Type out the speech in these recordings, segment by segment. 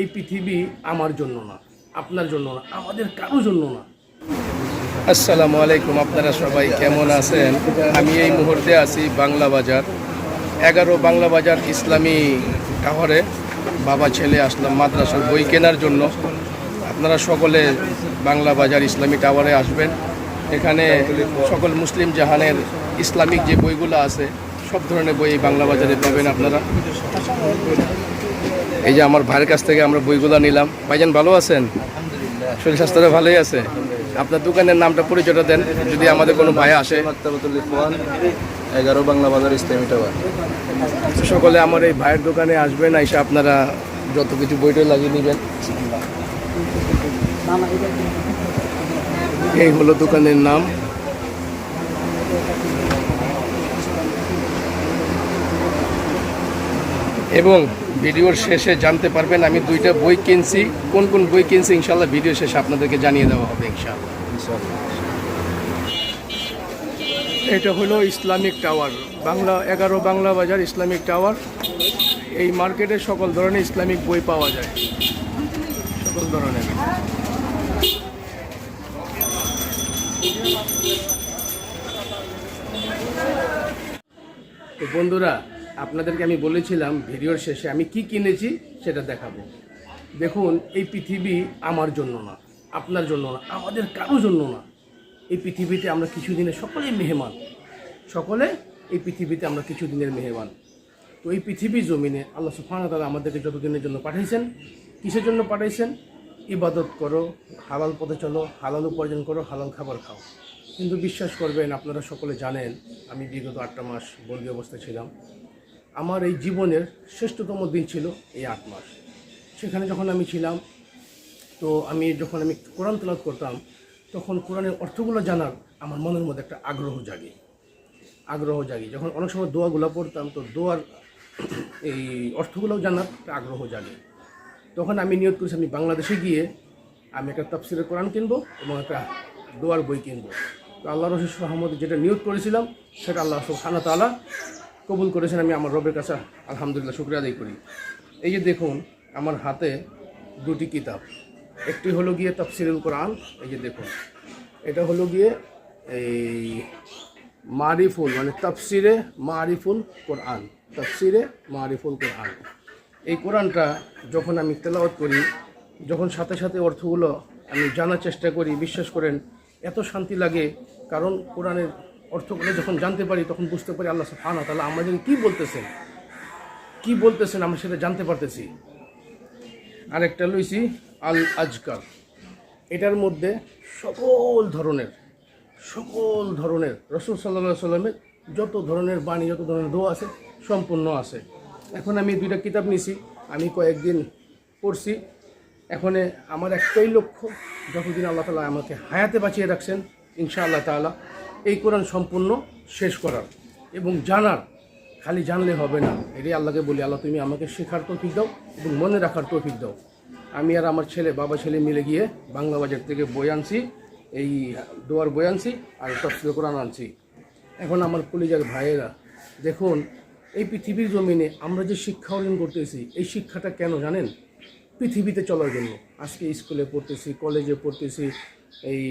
এই পৃথিবী আমার জন্য না, আপনার জন্য না, আমাদের কারও জন্য না। আসসালামু আলাইকুম, আপনারা সবাই কেমন আছেন? আমি এই মুহূর্তে আছি বাংলা বাজার, এগারো বাংলা বাজার ইসলামী টাওয়ারে। বাবা, ছেলে আসলাম মাদ্রাসার বই কেনার জন্য। আপনারা সকলে বাংলা বাজার ইসলামী টাওয়ারে আসবেন। এখানে সকল মুসলিম জাহানের ইসলামিক যে বইগুলো আছে সব ধরনের বই এই বাংলা বাজারে পাবেন আপনারা। এই যে আমার ভাইয়ের কাছ থেকে আমরা বইগুলো নিলাম। ভাইজান ভালো আছেন? শরীর স্বাস্থ্যটা ভালোই আছে। আপনার দোকানের নামটা পরিচয়টা দেন যদি আমাদের কোনো ভাই আসে। এগারো বাংলা বাজার ইসলামী টাওয়ার। সকলে আমার এই ভাইয়ের দোকানে আসবেন এসে আপনারা যত কিছু বইটা লাগিয়ে নেবেন। এই হলো দোকানের নাম। এবং ভিডিওর শেষে জানতে পারবেন, আমি দুইটা বই কিনছি। কোন কোন বই কিনছি ইনশাল্লাহ ভিডিও শেষে আপনাদেরকে জানিয়ে দেওয়া হবে ইনশাল্লাহ এটা হলো ইসলামিক টাওয়ার। বাংলা, এগারো বাংলা বাজার ইসলামিক টাওয়ার। এই মার্কেটে সকল ধরনের ইসলামিক বই পাওয়া যায়। সকল ধরনের। তো বন্ধুরা আপনাদেরকে আমি বলেছিলাম ভিডিওর শেষে আমি কি কিনেছি সেটা দেখাবো। দেখুন, এই পৃথিবী আমার জন্য না, আপনার জন্য না, আমাদের কারও জন্য না। এই পৃথিবীতে আমরা কিছুদিনের সকলেই মেহমান। সকলে এই পৃথিবীতে আমরা কিছুদিনের মেহমান। তো এই পৃথিবী জমিনে আল্লাহ সুফান তালা আমাদেরকে যতদিনের জন্য পাঠিয়েছেন কিসের জন্য পাঠিয়েছেন ইবাদত করো, হালাল পথে চলো, হালাল উপার্জন করো, হালাল খাবার খাও। কিন্তু বিশ্বাস করবেন, আপনারা সকলে জানেন, আমি বিগত আটটা মাস বন্দি অবস্থায় ছিলাম। আমার এই জীবনের শ্রেষ্ঠতম দিন ছিল এই আট মাস। সেখানে যখন আমি ছিলাম, তো আমি যখন আমি কোরআন তেলাওয়াত করতাম, তখন কোরআনের অর্থগুলো জানার আমার মনের মধ্যে একটা আগ্রহ জাগে। আগ্রহ জাগে। যখন অনেক সময় দোয়াগুলো পড়তাম, তো দোয়ার এই অর্থগুলোও জানার একটা আগ্রহ জাগে। তখন আমি নিয়োগ করেছি, আমি বাংলাদেশে গিয়ে আমি একটা তাফসিরের কোরআন কিনবো এবং একটা দোয়ার বই কিনবো। তো আল্লাহ রশিদ আহমদ যেটা নিয়োগ করেছিলাম, সেটা আল্লাহ রসুল সুবহানাহু তাআলা কবুল করেছেন আমি আমার রবের কাছে আলহামদুলিল্লাহ শুক্রিয়া আদায় করি। এই যে দেখুন, আমার হাতে দুটি কিতাব। একটি হলো গিয়ে তাফসিরুল কোরআন, এই যে দেখুন। এটা হলো গিয়ে এই মারিফুল মানে তাফসিরে মারিফুল কোরআন, তাফসিরে মারিফুল কোরআন। এই কোরআনটা যখন আমি তেলাওয়াত করি, যখন সাথে সাথে অর্থগুলো আমি জানার চেষ্টা করি, বিশ্বাস করেন, এত শান্তি লাগে, কারণ কোরআনের অর্থগুলো যখন জানতে পারি, তখন বুঝতে পারি আল্লাহ ওয়া তাআলা আমাদের কি বলতেছেন। কি বলতেছেন আমরা সেটা জানতে পারতেছি। আরেকটা লইছি আল আজকাল এটার মধ্যে সকল ধরনের সকল ধরনের, রসুল সাল্লা সাল্লামের যত ধরনের বাণী, যত ধরনের দোয়া আছে, সম্পূর্ণ আছে। এখন আমি দুইটা কিতাব নিছি, আমি কয়েকদিন পড়ছি। এখন আমার একটাই লক্ষ্য, যতদিন আল্লাহ তালা আমাকে হায়াতে বাঁচিয়ে রাখছেন ইনশা আল্লাহ তাআলা এই কোরআন সম্পূর্ণ শেষ করার এবং জানার, খালি জানলে হবে না। এটাই আল্লাহকে বলি, আল্লাহ তুমি আমাকে শেখার তৌফিক দাও এবং মনে রাখার তৌফিক দাও। আমি আর আমার ছেলে, বাবা ছেলে মিলে গিয়ে বাংলা বাজার থেকে বই আনছি, এই দোয়ার বই আনছি আর তফসিল কোরআন আনছি। এখন আমার কলিজার ভাইয়েরা, দেখুন, এই পৃথিবীর জমিনে আমরা যে শিক্ষা অর্জন করতেছি, এই শিক্ষাটা কেন জানেন? পৃথিবীতে চলার জন্য। আজকে স্কুলে পড়তেছি, কলেজে পড়তেছি এই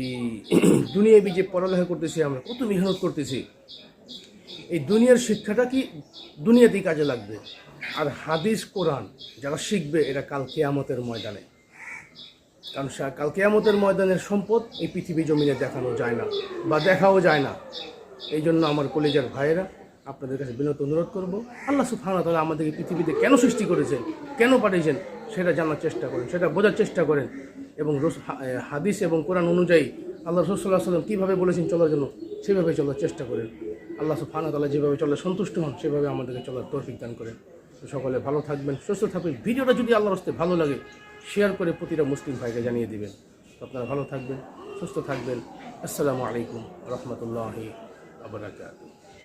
দুনিয়াবি যে পড়ালেখা করতেছি আমরা, কত মেহনত করতেছি। এই দুনিয়ার শিক্ষাটা কি দুনিয়াতেই কাজে লাগবে? আর হাদিস, কোরআন, যারা শিখবে এটা কাল কেয়ামতের ময়দানে। কারণ কাল কেয়ামতের ময়দানের সম্পদ এই পৃথিবী জমিনে দেখানো যায় না, বা দেখাও যায় না। এই জন্য আমার কলেজের ভাইয়েরা আপনাদের কাছে বিনত, অনুরোধ করব, আল্লাহ সুফানা তালা আমাদেরকে পৃথিবীতে কেন সৃষ্টি করেছেন, কেন পাঠিয়েছেন, সেটা জানার চেষ্টা করেন, সেটা বোঝার চেষ্টা করেন এবং হাদিস এবং কোরআন অনুযায়ী আল্লাহ রসুল্লাহ সাল্লাম কীভাবে বলেছেন চলার জন্য, সেভাবে চলার চেষ্টা করেন। আল্লাহ সুফানা তালা যেভাবে চলে, সন্তুষ্ট হন, সেভাবে আমাদেরকে চলার তৌফিক দান করেন। সকলে ভালো থাকবেন, সুস্থ থাকবেন ভিডিওটা যদি আল্লাহর হস্তে ভালো লাগে শেয়ার করে প্রতিটা মুসলিম ভাইকে জানিয়ে দিবেন। আপনারা ভালো থাকবেন, সুস্থ থাকবেন। আসসালামু আলাইকুম রহমতুল্লাহি আবরাকাত